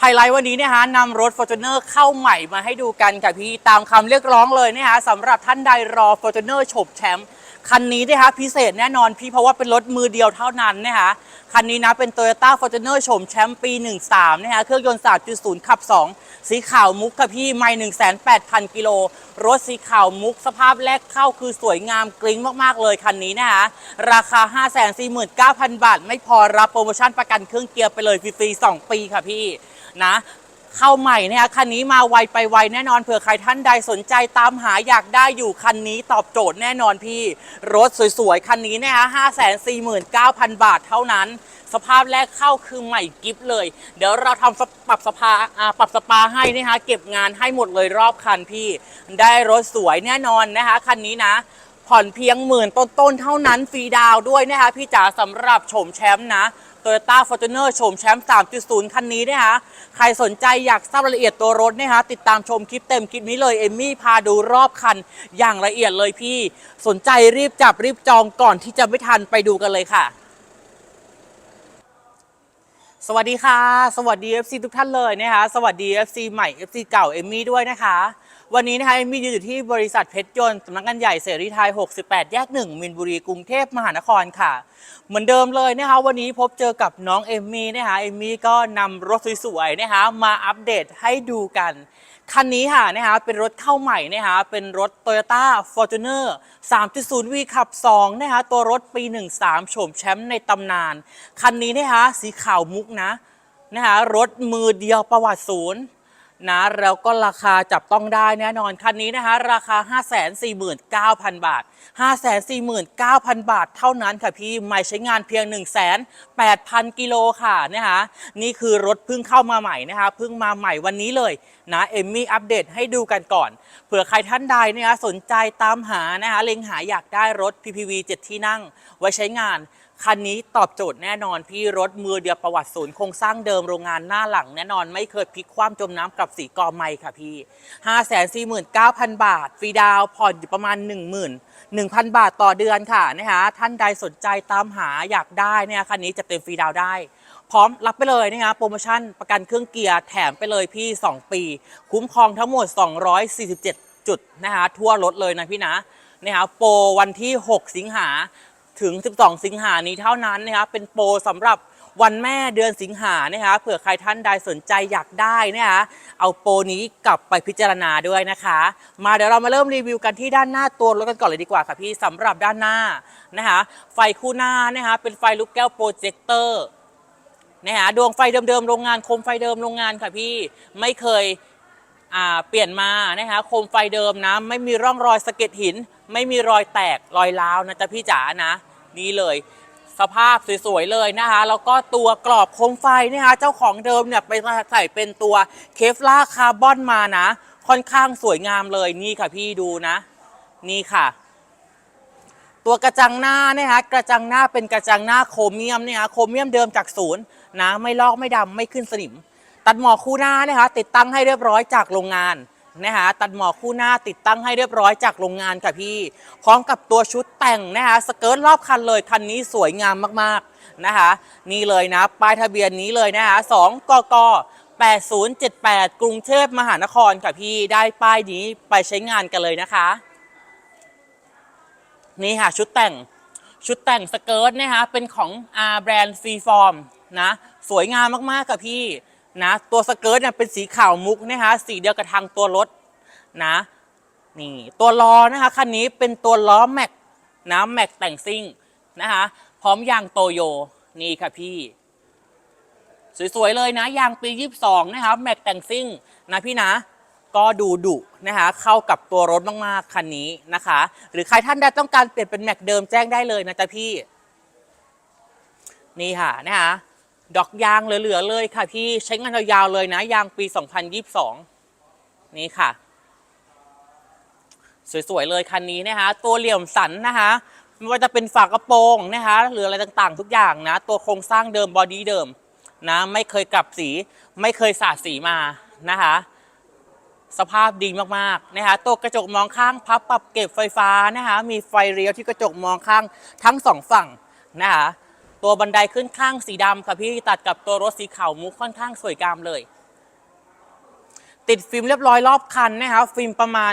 ไฮไลท์วันนี้นะคะนำรถ Fortuner เข้าใหม่มาให้ดูกันค่ะพี่ตามคำเรียกร้องเลยนะคะสำหรับท่านใดรอ Fortuner โฉบแชมป์คันนี้นะคะพิเศษแน่นอนพี่เพราะว่าเป็นรถมือเดียวเท่านั้นนะคะคันนี้นะเป็น Toyota Fortuner โฉมแชมป์ปี 13นะคะเครื่องยนต์ 3.0 ขับ 2 สีขาวมุกค่ะพี่ไม่108,000 กิโล รถสีขาวมุกสภาพแรกเข้าคือสวยงามกริ้งมาก ๆ เลยคันนี้นะคะราคา 549,000 บาท ไม่พอรับโปรโมชั่นประกันเครื่องเกียร์ไปเลยฟรีๆ2 ปีค่ะพี่ นะ เข้าใหม่นะคะคันนี้มาไวไปไวแน่นอนเผื่อใครท่านใดสนใจตามหาอยากได้อยู่คันนี้ตอบโจทย์แน่นอนพี่ รถสวยๆ คันนี้นะคะ549,000บาทเท่านั้นสภาพแรกเข้าคือใหม่กิฟเลย เดี๋ยวเราทำปรับสภาปรับสปาให้นะคะเก็บงานให้หมดเลยรอบคันพี่ ได้รถสวยแน่นอนนะคะคันนี้นะ ผ่อนเพียงหมื่นต้นๆเท่านั้นฟรีดาวด้วยนะคะพี่จ๋าสำหรับโฉมแชมป์นะ Toyota Fortuner โฉมแชมป์ 3.0 คันนี้นะคะ ใครสนใจอยากทราบรายละเอียดตัวรถนะคะ ติดตามชมคลิปเต็มคลิปนี้เลย เอมมี่พาดูรอบคันอย่างละเอียดเลยพี่ สนใจรีบจับรีบจองก่อนที่จะไม่ทันไปดูกันเลยค่ะ สวัสดีค่ะ สวัสดี FC ทุกท่านเลยนะคะ สวัสดี FC ใหม่ FC เก่าเอมมี่ด้วยนะคะ วันนี้นะคะเอมมี่ยืนอยู่ที่บริษัทเพชรยนต์สำนักงานใหญ่เสรีไทย 68 แยก 1 มินบุรีกรุงเทพมหานครค่ะ เหมือนเดิมเลยนะคะวันนี้พบเจอกับน้องเอมมี่นะคะเอมมี่ก็นำรถสวยๆนะคะมาอัปเดตให้ดูกัน คันนี้ค่ะนะคะเป็นรถเข้าใหม่นะคะเป็นรถ Toyota Fortuner 3.0 V ขับ 2 นะคะตัวรถปี 13โฉมแชมป์ในตำนาน คันนี้นะคะสีขาวมุกนะนะคะรถมือเดียวประวัติศูนย์ นะแล้วก็ราคาจับต้องได้แน่นอนคันนี้นะคะราคา 549,000 บาท 549,000 บาทเท่านั้นค่ะพี่ไม่ใช้งานเพียง108,000 กิโลค่ะนะคะนี่คือรถเพิ่งเข้ามาใหม่นะคะเพิ่งมาใหม่วันนี้เลยนะเอมมี่อัปเดตให้ดูกันก่อนเผื่อใครท่านใดนะคะสนใจตามหานะคะเล็งหาอยากได้รถ PPV 7 ที่นั่งไว้ใช้งาน คันนี้ตอบโจทย์แน่นอนพี่รถมือเดียวประวัติศูนย์โครงสร้างเดิมโรงงานหน้าหลังแน่นอนไม่เคยพลิกคว่ำจมน้ำกับสีกอไม้ค่ะพี่ 549,000 บาท ฟรีดาวผ่อนอยู่ประมาณ 10,000 1,000 บาทต่อเดือนค่ะนะคะท่านใดสนใจตามหาอยากได้เนี่ยคันนี้จะเต็มฟรีดาวได้ พร้อมรับไปเลยนะคะโปรโมชั่นประกันเครื่องเกียร์แถมไปเลยพี่ 2 ปี คุ้มครองทั้งหมด 247 จุดนะคะทั่วรถเลยนะพี่นะนะคะโปรวันที่ 6 สิงหา ถึง 12 สิงหานี้เท่านั้นนะคะเป็นโปรสำหรับวันแม่เดือนสิงหานะคะเผื่อใครท่านใดสนใจอยากได้นะคะเอาโปรนี้กลับไปพิจารณาด้วยนะคะ มาเดี๋ยวเรามาเริ่มรีวิวกันที่ด้านหน้าตัวรถกันก่อนเลยดีกว่าค่ะพี่สำหรับด้านหน้านะคะไฟคู่หน้านะคะเป็นไฟลูกแก้วโปรเจคเตอร์นะคะดวงไฟเดิมๆโรงงานโคมไฟเดิมโรงงานค่ะพี่ไม่เคย เปลี่ยนมานะคะโคมไฟเดิมนะ ไม่มีร่องรอยสะเก็ดหิน ไม่มีรอยแตกรอยร้าวนะจ๊ะพี่จ๋านะ นี่เลย สภาพสวยๆเลยนะคะแล้วก็ตัวกรอบโคมไฟนะคะเจ้าของเดิมเนี่ยไปใส่เป็นตัวเคฟลาคาร์บอนมานะ ค่อนข้างสวยงามเลยนี่ค่ะพี่ดูนะ นี่ค่ะตัวกระจังหน้านะคะกระจังหน้าเป็นกระจังหน้าโครเมียมเนี่ยโครเมียมเดิมจากศูนย์นะไม่ลอกไม่ดำไม่ขึ้นสนิม ตัดหมอกคู่หน้านะคะติดตั้งให้เรียบร้อยจากโรงงานนะคะตัดหมอกคู่หน้าติดตั้งให้เรียบร้อยจากโรงงานค่ะพี่พร้อมกับตัวชุดแต่งนะคะสเกิร์ตรอบคันเลยคันนี้สวยงามมากๆนะคะนี่เลยนะป้ายทะเบียนนี้เลยนะคะ2กก8078 กรุงเทพมหานครค่ะพี่ได้ป้ายนี้ไปใช้งานกันเลยนะคะ นี่ค่ะชุดแต่งชุดแต่งสเกิร์ตนะคะเป็นของ R Brand Free Form นะสวยงามมากๆกับพี่ นะตัวสเกิร์ตเนี่ยเป็นสีขาวมุกนะคะสีเดียวกับทางตัวรถนะนี่ตัวล้อนะคะคันนี้เป็นตัวล้อแม็กนะแม็กแต่งซิ่งนะคะพร้อมยางโตโยนี่ค่ะพี่ สวยๆเลยนะ ยางปี22นะคะแม็กแต่งซิ่งนะพี่นะก็ดูดุนะคะเข้ากับตัวรถมากๆคันนี้นะคะ หรือใครท่านใดต้องการเปลี่ยนเป็นแม็กเดิมแจ้งได้เลยนะจ๊ะพี่ นี่ค่ะนะคะ ดอกยางเหลือๆเลยค่ะพี่ใช้งานยาวๆเลยนะ ยางปี 2022 นี่ค่ะ สวยๆเลยคันนี้นะคะ ตัวเหลี่ยมสันนะคะไม่ว่าจะเป็นฝากระโปรงนะคะหรืออะไรต่างๆ ทุกอย่างนะ ตัวโครงสร้างเดิมบอดี้เดิมนะไม่เคยกลับสีไม่เคยสาดสีมานะคะ สภาพดีมากๆนะคะตัวกระจกมองข้างพับปรับเก็บไฟฟ้านะคะมีไฟเลี้ยวที่กระจกมองข้างทั้งสองฝั่งนะคะ ตัวบันไดขึ้นข้างสีดำค่ะพี่ตัดกับตัวรถสีขาวมุกค่อนข้างสวยงามเลย ติดฟิล์มเรียบร้อยรอบคันนะคะฟิล์มประมาณ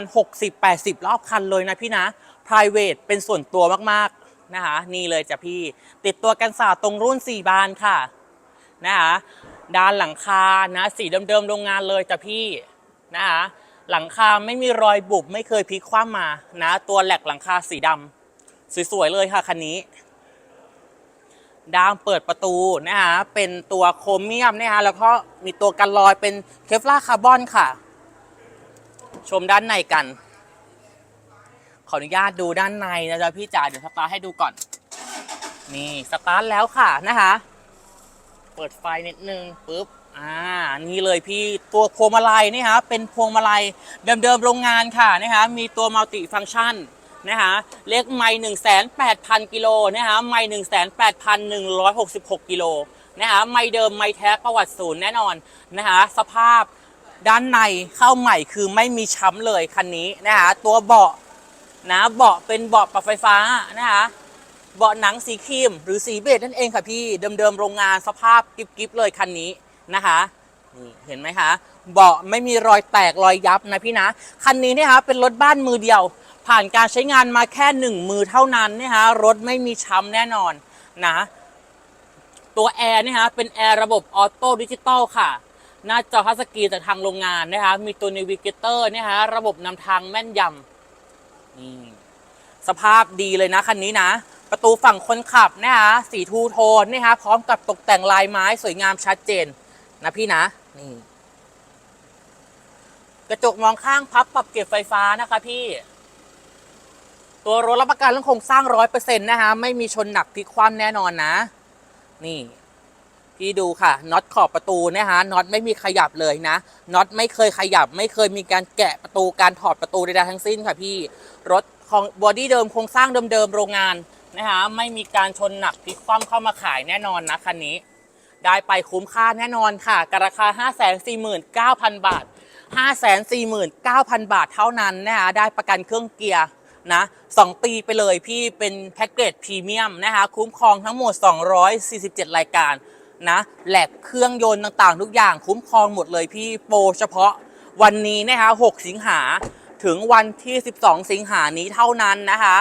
60-80 รอบคันเลยนะพี่นะ private เป็นส่วนตัวมากๆนะคะนี่เลยจ้ะพี่ ติดตัวกันศาตร์ตรงรุ่น 4 บานค่ะนะคะด้านหลังคานะสีเดิมๆโรงงานเลยจ้ะพี่นะคะหลังคาไม่มีรอยบุบไม่เคยพลิกคว่ำมานะ ตัวแหลกหลังคาสีดำสวยๆเลยค่ะคันนี้ ดามเปิดประตูนะคะเป็นตัวโครเมียมนะคะแล้วก็มีตัวกันรอยเป็นเคฟลาคาร์บอนค่ะ ชมด้านในกัน ขออนุญาตดูด้านในนะจ๊ะพี่จ๋าเดี๋ยวสตาร์ทให้ดูก่อน นี่สตาร์ทแล้วค่ะนะคะเปิดไฟนิดนึงปุ๊บอ่านี่เลยพี่ตัวพวงมาลัยนี่ฮะเป็นพวงมาลัยเดิมๆโรงงานค่ะนะคะมีตัวมัลติฟัง c t ชัน นะคะ เลขไม่หนึ่งแสนแปดพันกิโลนะคะไม่หนึ่งแสนแปดพันหนึ่งร้อยหกสิบหกกิโลนะคะไม่เดิมไม่แท้ประวัติศูนย์แน่นอนนะคะสภาพด้านในเข้าใหม่คือไม่มีช้ำเลยคันนี้นะคะตัวเบาะนะเบาะเป็นเบาะปรับไฟฟ้านะคะเบาะหนังสีครีมหรือสีเบจนั่นเองค่ะพี่เดิมๆโรงงานสภาพกิบๆเลยคันนี้นะคะนี่เห็นไหมคะเบาะไม่มีรอยแตกรอยยับนะพี่นะ คันนี้นะคะเป็นรถบ้านมือเดียว ผ่านการใช้งานมาแค่หนึ่งมือเท่านั้นนะคะรถไม่มีช้ำแน่นอนนะตัวแอร์นะคะเป็นแอร์ระบบออโต้ดิจิตอลค่ะ หน้าจอทัชสกรีนจากทางโรงงานนะคะมีตัว n น v ิเกเตอร์นะคะระบบนำทางแม่นยำนี่สภาพดีเลยนะคันนี้นะ ประตูฝั่งคนขับนะคะสีทูโทนนะคะพร้อมกับตกแต่งลายไม้สวยงามชัดเจนนะพี่นะนี่กระจกมองข้างพับปรับเก็บไฟฟ้านะคะพี่ ตัวรถรับประกันเรื่องโครงสร้างร้อยเปอร์เซ็นต์นะคะไม่มีชนหนักพลิกคว่ำแน่นอนนะ นี่พี่ดูค่ะน็อตขอบประตูนะคะน็อตไม่มีขยับเลยนะน็อตไม่เคยขยับ ไม่เคยมีการแกะประตูการถอดประตูใดๆทั้งสิ้นค่ะพี่รถของบอดี้เดิมโครงสร้างเดิมๆโรงงานนะคะไม่มีการชนหนักพลิกคว่ำเข้ามาขายแน่นอนนะคันนี้ ได้ไปคุ้มค่าแน่นอนค่ะกับราคา 549,000 บาท 549,000 บาทเท่านั้นนะคะได้ประกันเครื่องเกียร์ นะ2ปีไปเลยพี่เป็นแพ็กเกจพรีเมียมนะคะคุ้มครองทั้งหมด 247 รายการนะแหลกเครื่องยนต์ต่างๆ ทุกอย่างคุ้มครองหมดเลยพี่โปรเฉพาะวันนี้นะคะ6สิงหาถึงวันที่ 12 สิงหานี้เท่านั้นนะคะ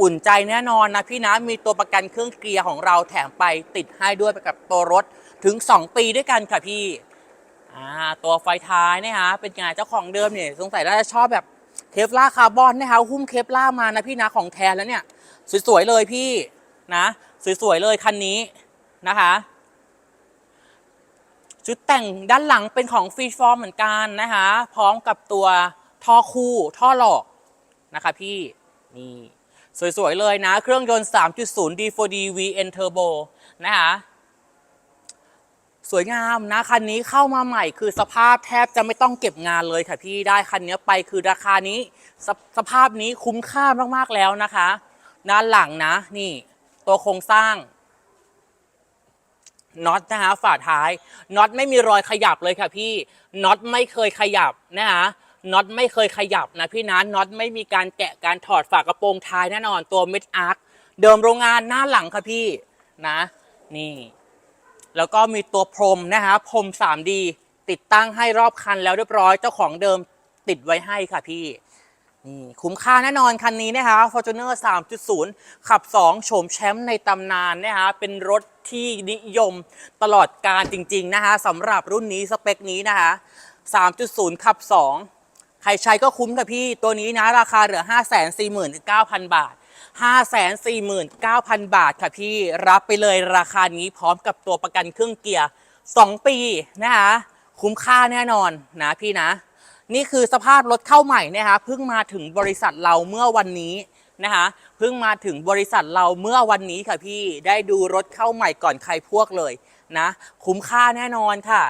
อุ่นใจแน่นอนนะพี่นะมีตัวประกันเครื่องเกียร์ของเราแถมไปติดให้ด้วยไปกับตัวรถถึง 2 ปีด้วยกันค่ะพี่ตัวไฟท้ายนะคะเป็นไงเจ้าของเดิมเนี่ยสงสัยน่าจะชอบแบบ เคฟล่าคาร์บอนนะคะหุ้มเคฟล่ามานะพี่นะของแท้แล้วเนี่ย สวยๆเลยพี่นะสวยๆเลยคันนี้นะคะชุดแต่งด้านหลังเป็นของฟรีฟอร์มเหมือนกันนะคะพร้อมกับตัวท่อคู่ท่อหลอกนะคะพี่นี่สวยๆเลยนะ เครื่องยนต์ 3.0 D4D VN Turbo นะคะ สวยงามนะคันนี้เข้ามาใหม่คือสภาพแทบจะไม่ต้องเก็บงานเลยค่ะพี่ได้คันนี้ไปคือราคานี้สสภาพนี้คุ้มค่ามากๆแล้วนะคะด้านหลังนะนี่ ตัวโครงสร้างน็อตนะคะฝาท้ายน็อตไม่มีรอยขยับเลยค่ะพี่น็อตไม่เคยขยับนะคะน็อตไม่เคยขยับนะพี่นะน็อตไม่มีการแกะการถอดฝากระโปรงท้ายแน่นอนตัวเม็ดอาร์คเดิมโรงงานหน้าหลังค่ะพี่นะ นี่ แล้วก็มีตัวพรมนะคะพรม 3D ติดตั้งให้รอบคันแล้วเรียบร้อยเจ้าของเดิมติดไว้ให้ค่ะพี่นี่คุ้มค่าแน่นอนคันนี้นะคะ Fortuner 3.0 ขับ 2 โฉมแชมป์ในตำนานนะคะเป็นรถที่นิยมตลอดการจริง ๆ นะคะสำหรับรุ่นนี้สเปคนี้นะคะ 3.0 ขับ 2 ใครใช้ก็คุ้มกับพี่ตัวนี้นะ ราคาเหลือ 549,000 บาท 549,000 บาทค่ะพี่รับไปเลยราคานี้พร้อมกับตัวประกันเครื่องเกียร์ 2 ปีนะคะคุ้มค่าแน่นอนนะพี่นะ นี่คือสภาพรถเข้าใหม่นะคะเพิ่งมาถึงบริษัทเราเมื่อวันนี้นะคะเพิ่งมาถึงบริษัทเราเมื่อวันนี้ค่ะพี่ได้ดูรถเข้าใหม่ก่อนใครพวกเลยนะ คุ้มค่าแน่นอนค่ะ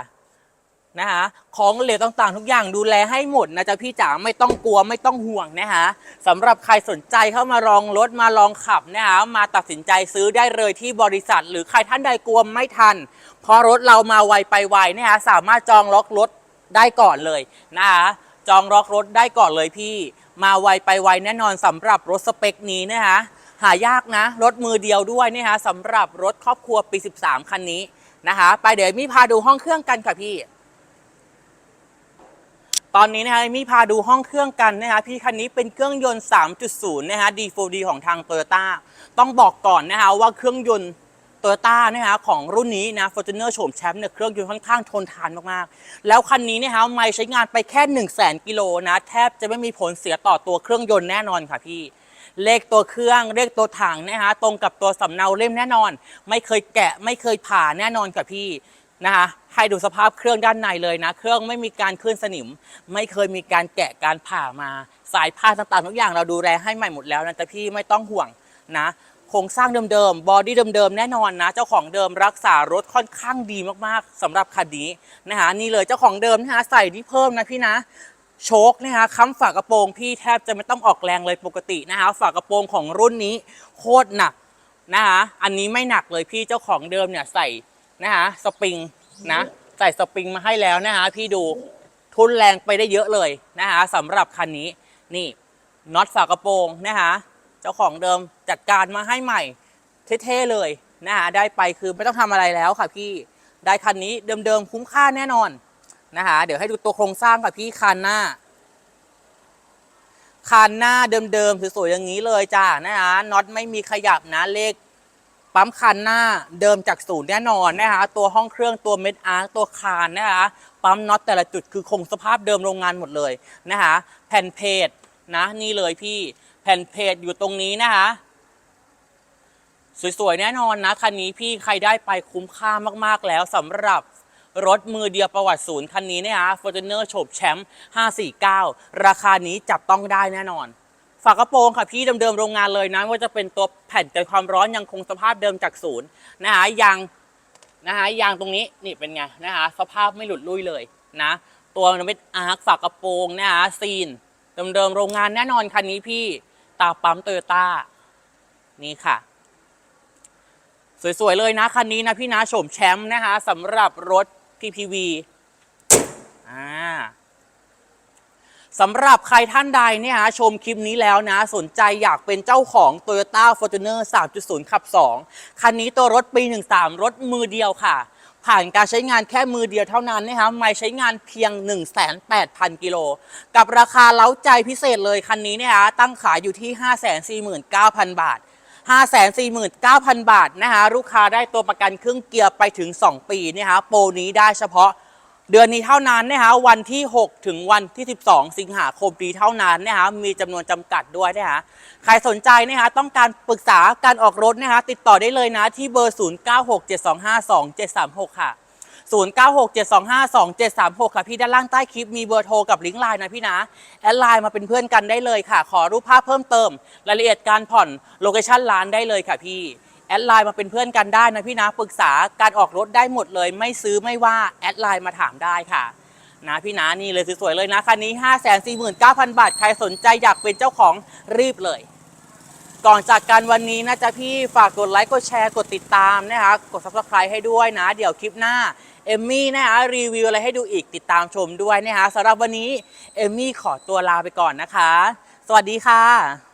นะคะของเหลวต่างๆ ทุกอย่างดูแลให้หมดนะจ๊ะพี่จ๋าไม่ต้องกลัวไม่ต้องห่วงนะคะสำหรับใครสนใจเข้ามาลองรถมาลองขับนะคะมาตัดสินใจซื้อได้เลยที่บริษัท หรือใครท่านใดกลัวไม่ทัน เพราะรถเรามาไวไปไวนะคะสามารถจองล็อกรถได้ก่อนเลยนะคะจองล็อกรถได้ก่อนเลยพี่ มาไวไปไวแน่นอนสำหรับรถสเปคนี้นะคะหายากนะ รถมือเดียวด้วยนะคะสำหรับรถครอบครัวปี 13 คันนี้นะคะ ไปเดี๋ยวมีพาดูห้องเครื่องกันค่ะพี่ ตอนนี้นะคะมี่พาดูห้องเครื่องกันนะคะพี่คันนี้เป็นเครื่องยนต์ 3.0 นะคะ D4D ของทาง Toyota ต้องบอกก่อนนะคะว่าเครื่องยนต์โตโยต้านะคะของรุ่นนี้นะ Fortuner โฉมแชมป์เนี่ยเครื่องยนต์ค่อนข้างทนทานมากๆ แล้วคันนี้นะคะไม่ใช้งานไปแค่ 1 0 0 0 0แกิโลนะแทบจะไม่มีผลเสียต่อตัวเครื่องยนต์แน่นอนค่ะพี่เลขตัวเครื่องเลขตัวถังนะคะตรงกับตัวสำเนาเล่มแน่นอน ไม่เคยแกะไม่เคยผ่าแน่นอนค่ะพี่ นะคะให้ดูสภาพเครื่องด้านในเลยนะ เครื่องไม่มีการขึ้นสนิม ไม่เคยมีการแกะการผ่ามาสายพาต่างๆทุกอย่างเราดูแลให้ใหม่หมดแล้วนะแต่พี่ไม่ต้องห่วงนะโครงสร้างเดิมๆบอดี้เดิมๆแน่นอนนะ เจ้าของเดิมรักษารถค่อนข้างดีมากๆสำหรับคันนี้นะคะนี่เลยเจ้าของเดิมนะคะใส่ที่เพิ่มนะพี่นะโชคนะคะค้ำฝากระโปรงพี่แทบจะไม่ต้องออกแรงเลยปกตินะคะฝากระโปรงของรุ่นนี้โคตรหนักนะคะอันนี้ไม่หนักเลยพี่เจ้าของเดิมเนี่ยใส่ นะคะสปริงนะใส่สปริงมาให้แล้วนะคะพี่ดูทุนแรงไปได้เยอะเลยนะคะสำหรับคันนี้นี่น็อตฝากระโปรงนะคะเจ้าของเดิมจัดการมาให้ใหม่เท่ๆเลยนะคะได้ไปคือไม่ต้องทำอะไรแล้วค่ะพี่ได้คันนี้เดิมๆคุ้มค่าแน่นอนนะคะเดี๋ยวให้ดูตัวโครงสร้างค่ะพี่คันหน้าคันหน้าเดิมๆสวยๆอย่างนี้เลยจ้านะคะน็อตไม่มีขยับนะเลข ปั๊มคันหน้าเดิมจากศูนย์แน่นอนนะคะตัวห้องเครื่องตัวเม็ดอาร์ตัวคานนะคะปั๊มน็อตแต่ละจุดคือคงสภาพเดิมโรงงานหมดเลยนะคะแผ่นเพจนะนี่เลยพี่แผ่นเพจอยู่ตรงนี้นะคะสวยๆแน่นอนนะคันนี้พี่ใครได้ไปคุ้มค่ามากๆแล้วสำหรับรถมือเดียวประวัติศูนย์คันนี้เนี่ยฮะ Fortuner โฉบแชมป์549 ราคานี้จับต้องได้แน่นอน ฝากระโปรงค่ะพี่เดิมๆโรงงานเลยนะว่าจะเป็นตัวแผ่นกันความร้อนยังคงสภาพเดิมจากศูนย์นะคะยางนะคะยางตรงนี้นี่เป็นไงนะคะสภาพไม่หลุดลุ่ยเลยนะ ตัวมันเป็นอาร์คฝากระโปรงนะคะซีนเดิมๆโรงงานแน่นอนคันนี้พี่ตาปั๊มโตโยต้านี่ค่ะ สวยๆเลยนะคันนี้นะพี่นะโฉมแชมป์นะคะสำหรับรถ PPV อ่า สำหรับใครท่านใดเนี่ยฮะชมคลิปนี้แล้วนะ สนใจอยากเป็นเจ้าของ Toyota Fortuner 3.0 ขับ 2 คันนี้ตัวรถปี 13 รถมือเดียวค่ะ ผ่านการใช้งานแค่มือเดียวเท่านั้นนะคะไม่ใช้งานเพียง 1,800 กิโล กับราคาเล้าใจพิเศษเลยคันนี้เนี่ยฮะตั้งขายอยู่ที่ 549,000 บาท549,000 บาทนะคะลูกค้าได้ตัวประกันเครื่องเกียร์ไปถึง 2 ปีนะคะโปรนี้ได้เฉพาะ เดือนนี้เท่านั้นนะคะวันที่ 6 ถึงวันที่ 12 สิงหาคมปีเท่านั้นนะคะมีจำนวนจำกัดด้วยนะคะใครสนใจนะคะต้องการปรึกษาการออกรถนะคะติดต่อได้เลยนะที่เบอร์ 0967252736 ค่ะ 0967252736 ค่ะพี่ด้านล่างใต้คลิปมีเบอร์โทรกับลิงก์ไลน์นะพี่นะแอดไลน์มาเป็นเพื่อนกันได้เลยค่ะ ขอรูปภาพเพิ่มเติม รายละเอียดการผ่อนโลเคชั่นร้านได้เลยค่ะพี่ แอดไลน์มาเป็นเพื่อนกันได้นะพี่นะปรึกษาการออกรถได้หมดเลย ไม่ซื้อไม่ว่าแอดไลน์มาถามได้ค่ะนะพี่นะนี่เลยสวยๆเลยนะคันนี้ 549,000 บาท ใครสนใจอยากเป็นเจ้าของรีบเลย ก่อนจากกันวันนี้นะจ๊ะพี่ฝากกดไลค์กดแชร์กดติดตามนะคะกด subscribe ให้ด้วยนะ เดี๋ยวคลิปหน้าเอมมี่นะคะรีวิวอะไรให้ดูอีกติดตามชมด้วยนะคะสำหรับวันนี้เอมมี่ขอตัวลาไปก่อนนะคะ สวัสดีค่ะ